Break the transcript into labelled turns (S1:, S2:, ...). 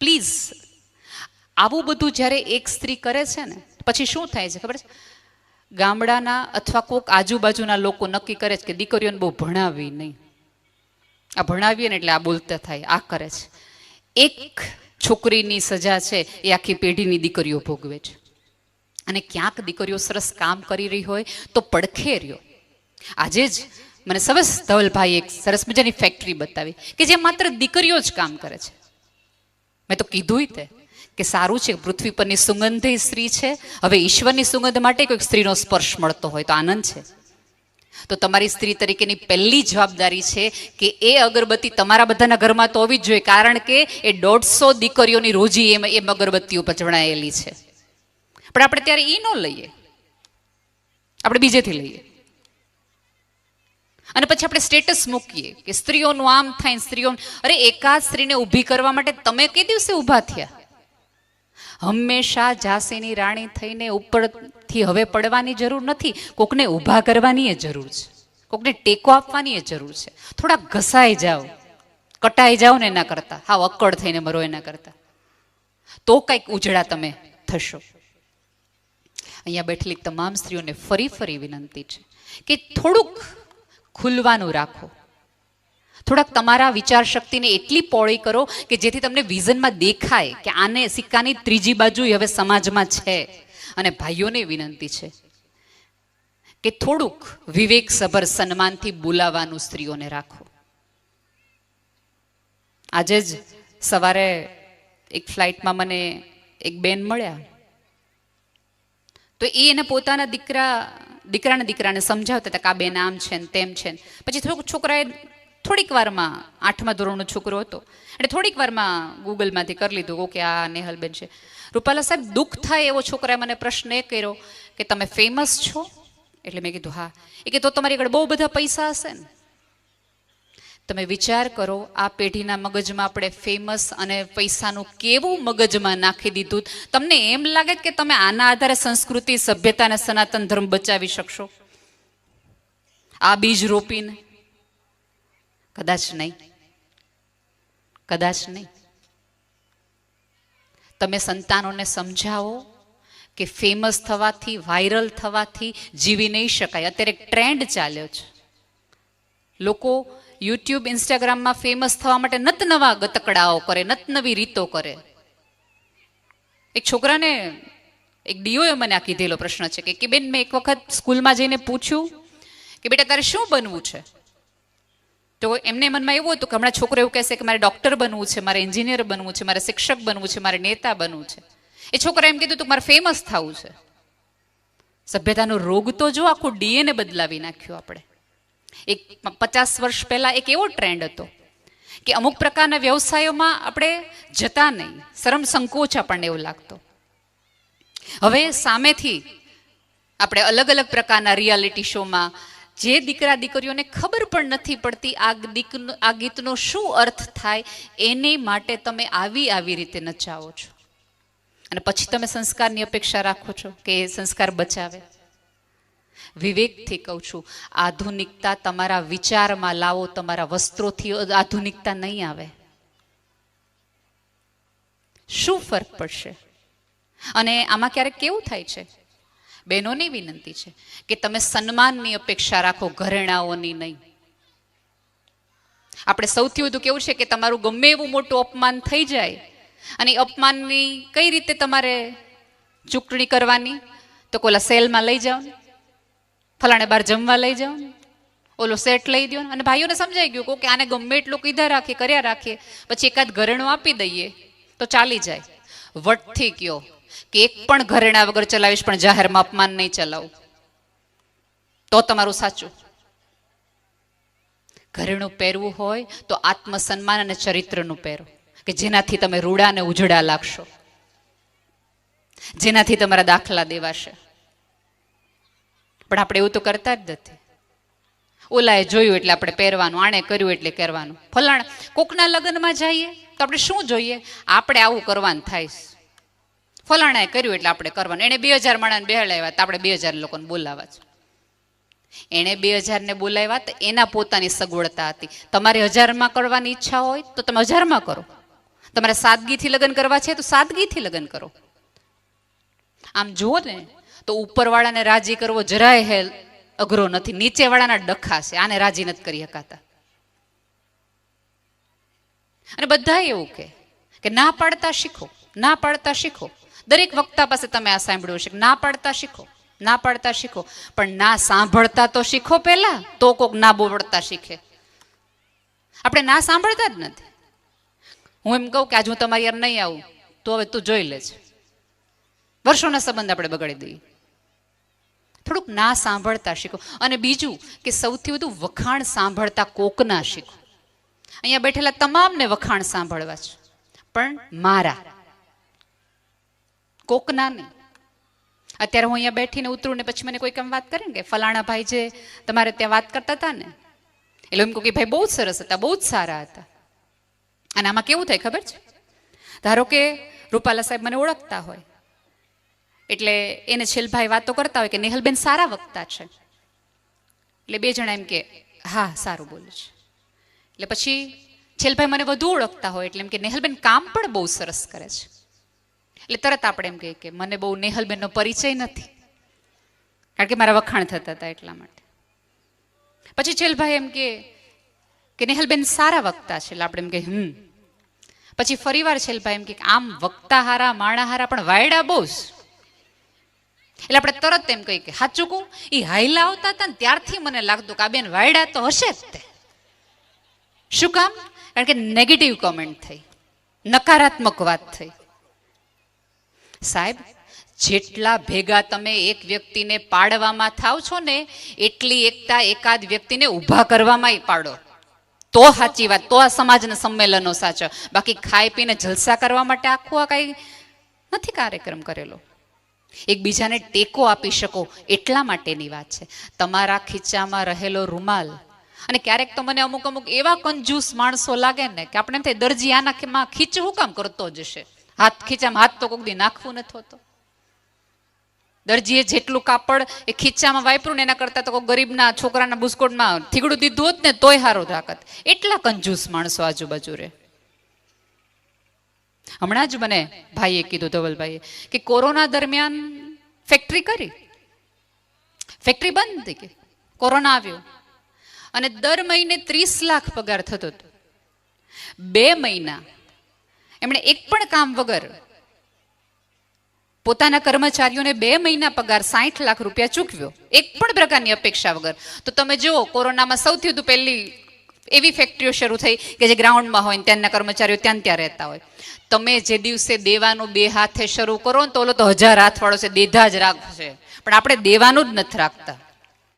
S1: Please. આવું બધું જ્યારે એક સ્ત્રી કરે છે ને પછી શું થાય છે ખબર છે? ગામડાના અથવા કોક આજુબાજુના લોકો નક્કી કરે છે કે દીકરીઓને બહુ ભણાવી નહીં. આ ભણાવીએ ને એટલે આ બોલતા થાય, આ કરે છે. એક છોકરીની સજા છે, એ આખી પેઢીની દીકરીઓ ભોગવે છે. અને ક્યાંક દીકરીઓ સરસ કામ કરી રહી હોય તો પડખે રહ્યો. આજે જ મને સરસ ધવલભાઈ એક સરસ મજાની ફેક્ટરી બતાવી કે જે માત્ર દીકરીઓ જ કામ કરે છે. મેં તો કીધું તે, કે સારું છે, પૃથ્વી પરની સુગંધી સ્ત્રી છે. હવે ઈશ્વરની સુગંધ માટે કોઈક સ્ત્રીનો સ્પર્શ મળતો હોય તો આનંદ છે. તો તમારી સ્ત્રી તરીકેની પહેલી જવાબદારી છે કે એ અગરબત્તી તમારા બધાના ઘરમાં તો હોવી જ જોઈએ, કારણ કે એ દોઢસો દીકરીઓની રોજી એમ એમ અગરબત્તીઓ પચવણાયેલી છે. પણ આપણે ત્યારે એ ન લઈએ. આપણે બીજેથી લઈએ. અને પછી આપણે સ્ટેટસ મૂકીએ કે સ્ત્રીઓનું આમ થાય સ્ત્રીઓ અરે, એકાદ સ્ત્રીને ઊભી કરવા માટે તમે કઈ દિવસે ઊભા થયા? હંમેશા ઝાંસીની રાણી થઈને ઉપરથી હવે પડવાની જરૂર નથી. કોકને ઊભા કરવાની એ જરૂર છે. કોકને ટેકો આપવાની એ જરૂર છે. થોડા ઘસાઈ જાઓ. કટાઈ જાઓ ને એના કરતા. હાવ અક્કડ થઈને મરો એના કરતા. તો કંઈક ઉજળા તમે થશો. અહીંયા બેઠેલી તમામ સ્ત્રીઓને ફરી ફરી વિનંતી છે કે થોડુંક ખુલવાનું રાખો. થોડાક તમારા વિચાર શક્તિને એટલી પોળી કરો કે જેથી તમને વિઝનમાં દેખાય કે આને સિક્કાની ત્રીજી બાજુ હવે સમાજમાં છે. અને ભાઈઓને વિનંતી છે કે થોડુંક વિવેકસભર સન્માનથી બોલાવાનું સ્ત્રીઓને રાખો. આજે જ સવારે એક ફ્લાઇટમાં મને એક બેન મળ્યા. તો એ એને પોતાના દીકરા દીકરાના દીકરાને સમજાવતા હતા કે આ બેન આમ છે ને તેમ છે ને. પછી થોડુંક છોકરાએ થોડીક વારમાં આઠમા ધોરણનો છોકરો હતો. એટલે થોડીક વારમાં ગૂગલમાંથી કરી લીધું, ઓકે, આ નેહલબેન છે. રૂપાલા સાહેબ દુઃખ થાય એવો છોકરાએ મને પ્રશ્ન એ કર્યો કે, તમે ફેમસ છો? એટલે મેં કીધું, હા. એ કે, તો તમારી આગળ બહુ બધા પૈસા હશે ને? તમે વિચાર કરો, આ પેઢીના મગજમાં આપણે ફેમસ અને પૈસાનું કેવું મગજમાં નાખી દીધું? તમને એમ લાગે કે તમે આના આધારે સંસ્કૃતિ, સભ્યતા અને સનાતન ધર્મ બચાવી શકશો? આ બીજ રોપીને? કદાચ નહીં. કદાચ નહીં. તમે સંતાનોને સમજાવો કે ફેમસ થવાથી વાયરલ થવાથી જીવી નહીં શકાય. અત્યારે ટ્રેન્ડ ચાલ્યો છે. લોકો યુટ્યુબ ઇન્સ્ટાગ્રામમાં ફેમસ થવા માટે નત નવા ગતકડાઓ કરે નત નવી રીતો કરે. એક છોકરાને એક ડીઓએ મને આ કીધેલો પ્રશ્ન છે કે, બેન મેં એક વખત સ્કૂલમાં જઈને પૂછ્યું કે બેટા તારે શું બનવું છે? તો એમને મનમાં એવું હતું કે હમણાં છોકરો એવું કહેશે કે મારે ડૉક્ટર બનવું છે મારે એન્જિનિયર બનવું છે મારે શિક્ષક બનવું છે મારે નેતા બનવું છે. એ છોકરા એમ કીધું તું મારે ફેમસ થવું છે. સભ્યતાનો રોગ તો જો આખું ડીએને બદલાવી નાખ્યું આપણે. એક પચાસ વર્ષ પહેલા એક એવો ટ્રેન્ડ હતો કે અમુક પ્રકારના વ્યવસાયોમાં આપણે જતા નહીં. શરમ સંકોચ આપણને એવું લાગતો. હવે સામેથી આપણે અલગ અલગ પ્રકારના રિયાલિટી શોમાં જે દીકરા દીકરીઓને ખબર પણ નથી પડતી આ દીકનો આ ગીતનો શું અર્થ થાય, એને માટે તમે આવી આવી રીતે નચાવો છો. અને પછી તમે સંસ્કારની અપેક્ષા રાખો છો કે એ સંસ્કાર બચાવે. વિવેકથી કહું છું. આધુનિકતા તમારા વિચારમાં લાવો, તમારા વસ્ત્રોથી આધુનિકતા નહીં આવે. શું ફરક પડશે? અને આમાં ક્યારેક કેવું થાય છે? બહેનોની વિનંતી છે કે તમે સન્માનની અપેક્ષા રાખો, ઘરેણાઓની નહીં. આપણે સૌથી વધુ કેવું છે કે તમારું ગમે એવું મોટું અપમાન થઈ જાય અને અપમાનની કઈ રીતે તમારે ચૂકણી કરવાની? તો કોલા સેલમાં લઈ જાઓ ફલાણે બાર જમવા લઈ જાઓ ઓલો સેટ લઈ દો અને ભાઈઓને સમજાઈ ગયું કે આને ગમે એટલું કીધા રાખીએ, કર્યા રાખીએ, પછી એકાદ ઘરેણું આપી દઈએ, તો ચાલી જાય. વટથી કયો કે એક પણ ઘરેણા વગર ચલાવીશ, પણ જાહેરમાં અપમાન નહીં ચલાવું. તો તમારું સાચું. ઘરેણું પહેરવું હોય તો આત્મસન્માન અને ચરિત્રનું પહેરો. કે જેનાથી તમે રૂડા અને ઉજળા લાગશો. જેનાથી તમારા દાખલા દેવાશે. પણ આપણે એવું તો કરતા જ નથી. ઓલાએ જોયું એટલે આપણે પહેરવાનું, આણે કર્યું એટલે કરવાનું ફલાણ કોકના લગ્નમાં જઈએ તો આપણે શું જોઈએ? આપણે આવું કરવાનું થાય. ફલાણાએ કર્યું એટલે આપણે કરવાનું. એણે બે હજાર માણસને બેહાડાવ્યા તો આપણે બે હજાર લોકોને બોલાવા છે. એણે બે હજારને બોલાવ્યા તો એના પોતાની સગવડતા હતી. તમારે હજારમાં કરવાની ઈચ્છા હોય તો તમે હજારમાં કરો. તમારે સાદગીથી લગ્ન કરવા છે તો સાદગીથી લગ્ન કરો. આમ જુઓ ને તો ઉપરવાળાને રાજી કરવો જરાય હેલ અઘરો નથી. નીચેવાળાના ડખા છે. આને રાજી નથી કરી શકાતા અને બધા એવું કે ના પાડતા શીખો, ના પાડતા શીખો. દરેક વક્તા પાસે તમે આ સાંભળ્યું છે ના પાડતા શીખો, ના પાડતા શીખો. પણ ના સાંભળતા તો શીખો પહેલા, તો કોક ના બોલતા શીખે. આપણે ના સાંભળતા જ નથી. હું એમ કહું કે આજ હું તમારી યાર નહીં આવું, તો હવે તું જોઈ લેજે. વર્ષોના સંબંધ આપણે બગાડી દઈએ. થોડુંક ના સાંભળતા શીખો. અને બીજું કે સૌથી વધુ વખાણ સાંભળતા કોકના શીખો. અહીંયા બેઠેલા તમામને વખાણ સાંભળવા છે. પણ મારા. કોકના નહીં. અત્યારે હું અહીંયા બેઠીને ઉતરું ને પછી મને કોઈ કેમ વાત કરે ને કે ફલાણા ભાઈ જે તમારે ત્યાં વાત કરતા હતા ને? એટલે એમ કહું કે ભાઈ બહુ જ સરસ હતા, બહુ જ સારા હતા. અને આમાં કેવું થાય ખબર છે? ધારો કે રૂપાલા સાહેબ મને ઓળખતા હોય. એટલે એને છેલભાઈ વાતો કરતા હોય કે નેહલબેન સારા વક્તા છે. એટલે બે જણા એમ કે, હા, સારું બોલે છે. એટલે પછી છેલભાઈ મને વધુ ઓળખતા હોય એટલે એમ કે, નેહલબેન કામ પણ બહુ સરસ કરે છે. એટલે તરત આપણે એમ કહીએ કે, મને બહુ નેહલબેનનો પરિચય નથી. કારણ કે મારા વખાણ થતા હતા એટલા માટે. પછી છેલભાઈ એમ કે કે નેહલબેન સારા વક્તા છે. એટલે આપણે એમ કે હમ. પછી ફરીવાર છેલભાઈ એમ કે, આમ વક્તા હારા, માણા હારા, પણ વાયડા બહુ જ એટલે આપણે તરત એમ કહી કે સાચું કહું એ હાઈલા આવતા હતા ને ત્યારથી મને લાગતું કે આ બેન વાયડા તો હશે જ તે. શું કામ? કારણ કે નેગેટિવ કોમેન્ટ થઈ, નકારાત્મક વાત થઈ. સાહેબ, જેટલા ભેગા તમે એક વ્યક્તિને પાડવામાં થાવ છો ને, એટલી એકતા એકાદ વ્યક્તિને ઊભા કરવામાં પાડો. તો સાચી વાત, તો આ સમાજના સંમેલનો સાચો. બાકી ખાઈ પીને જલસા કરવા માટે આખું આ કાંઈ નથી કાર્યક્રમ કરેલો. એકબીજાને ટેકો આપી શકો એટલા માટેની વાત છે. તમારા ખીચામાં રહેલો રૂમાલ અને ક્યારેક તો મને અમુક અમુક એવા કંજૂસ માણસો લાગે ને કે આપણે થાય દરજી આના ખીચ હું કામ કરતો જશે હાથ ખીચામાં હાથ તો કોક દી નાખવું નથી હોતો. દરજીએ જેટલું કાપડ એ ખીચામાં વાપર્યું ને એના કરતાં તો કોઈ ગરીબના છોકરાના બુસ્કોટમાં થીગડું દીધું હોત ને તોય હારો રાખત એટલા કંજૂસ માણસો આજુબાજુ રે હમણાં જ મને ભાઈએ કીધું ધવલભાઈએ કે કોરોના દરમિયાન ફેક્ટરી કરી. ફેક્ટરી બંધ થઈ ગઈ. કોરોના આવ્યો. અને દર મહિને ત્રીસ લાખ પગાર થતો હતો. બે મહિના એમણે એક પણ કામ વગર પોતાના કર્મચારીઓને બે મહિના પગાર સાઠ લાખ રૂપિયા ચૂકવ્યો. એક પણ પ્રકારની અપેક્ષા વગર. તો તમે જુઓ, કોરોનામાં સૌથી વધુ પહેલી એવી ફેક્ટરીઓ શરૂ થઈ કે જે ગ્રાઉન્ડમાં હોય ત્યાંના કર્મચારીઓ ત્યાં ત્યાં રહેતા હોય. તમે જે દિવસે દેવાનું બે હાથે શરૂ કરો ને તો ઓલો તો હજાર હાથ વાળો છે દેધા જ રાખશે. પણ આપણે દેવાનું જ નથી રાખતા.